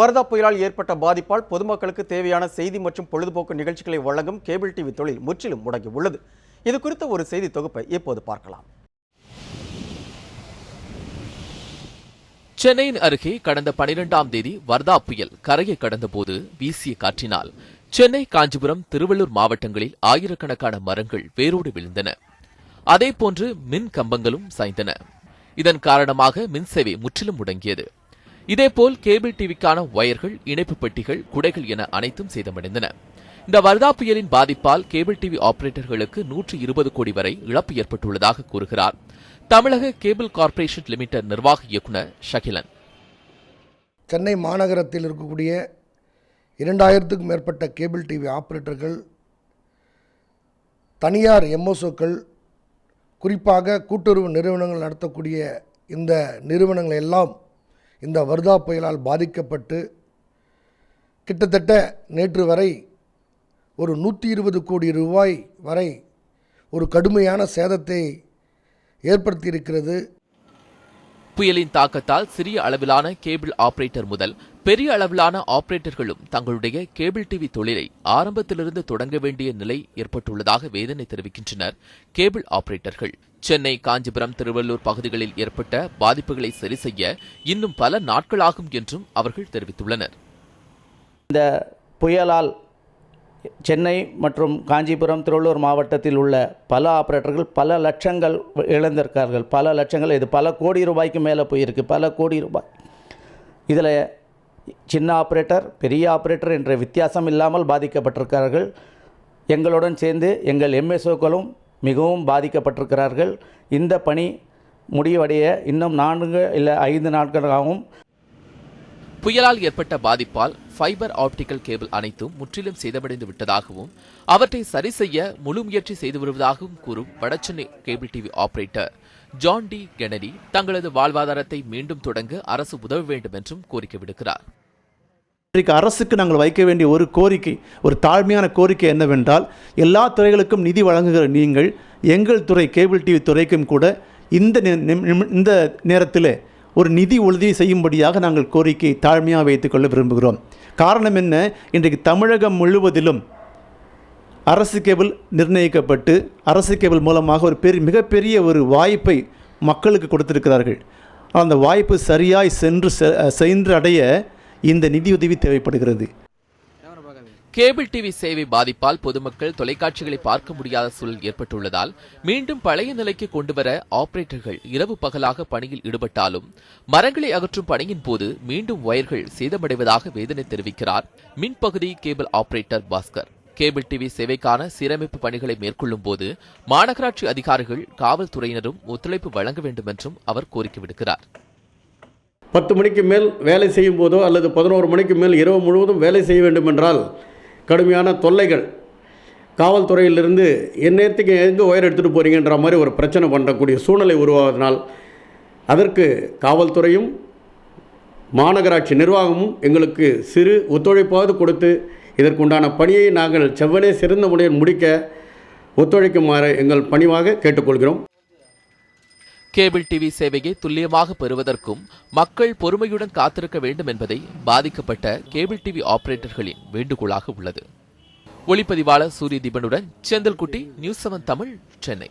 வர்தா புயலால் ஏற்பட்ட பாதிப்பால் பொதுமக்களுக்கு தேவையான செய்தி மற்றும் பொழுதுபோக்கு நிகழ்ச்சிகளை வழங்கும் கேபிள் டிவி தொழில் முற்றிலும் முடங்கியுள்ளது. இது குறித்த ஒரு செய்தி தொகுப்பை இப்போது பார்க்கலாம். சென்னையின் அருகே கடந்த பனிரெண்டாம் தேதி வர்தா புயல் கரையை கடந்தபோது வீசிய காற்றினால் சென்னை காஞ்சிபுரம் திருவள்ளூர் மாவட்டங்களில் ஆயிரக்கணக்கான மரங்கள் வேரோடு விழுந்தன. அதேபோன்று மின் கம்பங்களும் சாய்ந்தன. இதன் காரணமாக மின் சேவை முற்றிலும் முடங்கியது. இதேபோல் கேபிள் டிவிக்கான ஒயர்கள் இணைப்பு பெட்டிகள் குடைகள் என அனைத்தும் சேதமடைந்தன. இந்த வர்தா புயலின் பாதிப்பால் கேபிள் டிவி ஆபரேட்டர்களுக்கு நூற்று இருபது கோடி வரை இழப்பு ஏற்பட்டுள்ளதாக கூறுகிறார் தமிழக கேபிள் கார்ப்பரேஷன் லிமிடெட் நிர்வாக இயக்குநர் ஷகிலன். சென்னை மாநகரத்தில் இருக்கக்கூடிய இரண்டாயிரத்துக்கும் மேற்பட்ட கேபிள் டிவி ஆபரேட்டர்கள் தனியார் எம்ஓசோக்கள் குறிப்பாக கூட்டுறவு நிறுவனங்கள் நடத்தக்கூடிய இந்த நிறுவனங்கள் எல்லாம் இந்த வர்தா புயலால் பாதிக்கப்பட்டு கிட்டத்தட்ட நேற்று வரை ஒரு நூற்றி இருபது கோடி ரூபாய் வரை ஒரு கடுமையான சேதத்தை ஏற்படுத்தியிருக்கிறது. புயலின் தாக்கத்தால் சிறிய அளவிலான கேபிள் ஆபரேட்டர் முதல் பெரிய அளவிலான ஆபரேட்டர்களும் தங்களுடைய கேபிள் டிவி தொழிலை ஆரம்பத்திலிருந்து தொடங்க வேண்டிய நிலை ஏற்பட்டுள்ளதாக வேதனை தெரிவிக்கின்றனர் கேபிள் ஆபரேட்டர்கள். சென்னை காஞ்சிபுரம் திருவள்ளூர் பகுதிகளில் ஏற்பட்ட பாதிப்புகளை சரி செய்ய இன்னும் பல நாட்களாகும் என்றும் அவர்கள் தெரிவித்துள்ளனர். இந்த புயலால் சென்னை மற்றும் காஞ்சிபுரம் திருவள்ளூர் மாவட்டத்தில் உள்ள பல ஆபரேட்டர்கள் பல லட்சங்கள் இழந்திருக்கார்கள். பல லட்சங்கள் இது பல கோடி ரூபாய்க்கு மேலே போயிருக்கு. பல கோடி ரூபாய். இதில் சின்ன ஆப்ரேட்டர் பெரிய ஆப்ரேட்டர் என்ற வித்தியாசம் இல்லாமல் பாதிக்கப்பட்டிருக்கிறார்கள். எங்களுடன் சேர்ந்து எங்கள் எம்எஸ்ஓக்களும் மிகவும் பாதிக்கப்பட்டிருக்கிறார்கள். இந்த பணி முடிவடைய இன்னும் நான்கு இல்லை ஐந்து நாட்களாகவும் புயலால் ஏற்பட்ட பாதிப்பால் ஃபைபர் ஆப்டிக்கல் கேபிள் அனைத்தும் முற்றிலும் சேதமடைந்து விட்டதாகவும் அவற்றை சரி செய்ய முழு முயற்சி செய்து வருவதாகவும் கூறும் Vadachennai cable TV operator John D Kennedy தங்களது வாழ்வாதாரத்தை மீண்டும் தொடங்க அரசு உதவ வேண்டும் என்றும் கோரிக்கை விடுக்கிறார். இன்றைக்கு அரசுக்கு நாங்கள் வைக்க வேண்டிய ஒரு கோரிக்கை ஒரு தாழ்மையான கோரிக்கை என்னவென்றால் எல்லா துறைகளுக்கும் நிதி வழங்குகிற நீங்கள் எங்கள் துறை கேபிள் டிவி துறைக்கும் கூட இந்த இந்த நேரத்தில் ஒரு நிதி உதவி செய்யும்படியாக நாங்கள் கோரிக்கை தாழ்மையாக வைத்துக்கொள்ள விரும்புகிறோம். காரணம் என்ன? இன்றைக்கு தமிழகம் முழுவதிலும் அரசு கேபிள் நிர்ணயிக்கப்பட்டு அரசு கேபிள் மூலமாக ஒரு பெரிய மிகப்பெரிய ஒரு வாய்ப்பை மக்களுக்கு கொடுத்திருக்கிறார்கள். அந்த வாய்ப்பு சரியாய் சென்று செ- சென்று அடைய இந்த நிதியுதவி தேவைப்படுகிறது. கேபிள் டிவி சேவை பாதிப்பால் பொதுமக்கள் தொலைக்காட்சிகளை பார்க்க முடியாத சூழல் ஏற்பட்டுள்ளதால் மீண்டும் பழைய நிலைக்கு கொண்டுவர ஆபரேட்டர்கள் இரவு பகலாக பணியில் ஈடுபட்டாலும் மரங்களை அகற்றும் பணியின் போது மீண்டும் ஒயர்கள் சேதமடைவதாக வேதனை தெரிவிக்கிறார் மின்பகுதி cable operator Bhaskar. Cable TV சேவைக்கான சீரமைப்பு பணிகளை மேற்கொள்ளும் போது மாநகராட்சி அதிகாரிகள் காவல்துறையினரும் ஒத்துழைப்பு வழங்க வேண்டும் என்றும் அவர் கோரிக்கை விடுக்கிறார். பத்து மணிக்கு மேல் வேலை செய்யும் போதோ அல்லது பதினோரு மணிக்கு மேல் இரவு முழுவதும் வேலை செய்ய வேண்டும் என்றால் கடுமையான தொல்லைகள். காவல்துறையிலிருந்து எந்நேரத்துக்கு எங்கே ஒயர் எடுத்துகிட்டு போகிறீங்கன்ற மாதிரி ஒரு பிரச்சனை பண்ணக்கூடிய சூழ்நிலை உருவாவதனால் அதற்கு காவல்துறையும் மாநகராட்சி நிர்வாகமும் எங்களுக்கு சிறு ஒத்துழைப்பாவது கொடுத்து இதற்குண்டான பணியை நாங்கள் செவ்வனே சிறந்த முறையில் முடிக்க ஒத்துழைக்குமாறு எங்கள் பணிவாக கேட்டுக்கொள்கிறோம். கேபிள் டிவி சேவையை துல்லியமாக பெறுவதற்கும் மக்கள் பொறுமையுடன் காத்திருக்க வேண்டும் என்பதை பாதிக்கப்பட்ட கேபிள் டிவி ஆபரேட்டர்களின் வேண்டுகோளாக உள்ளது. ஒளிப்பதிவாளர் சூரிய தீபனுடன் செந்தல்குட்டி நியூஸ் செவன் தமிழ் சென்னை.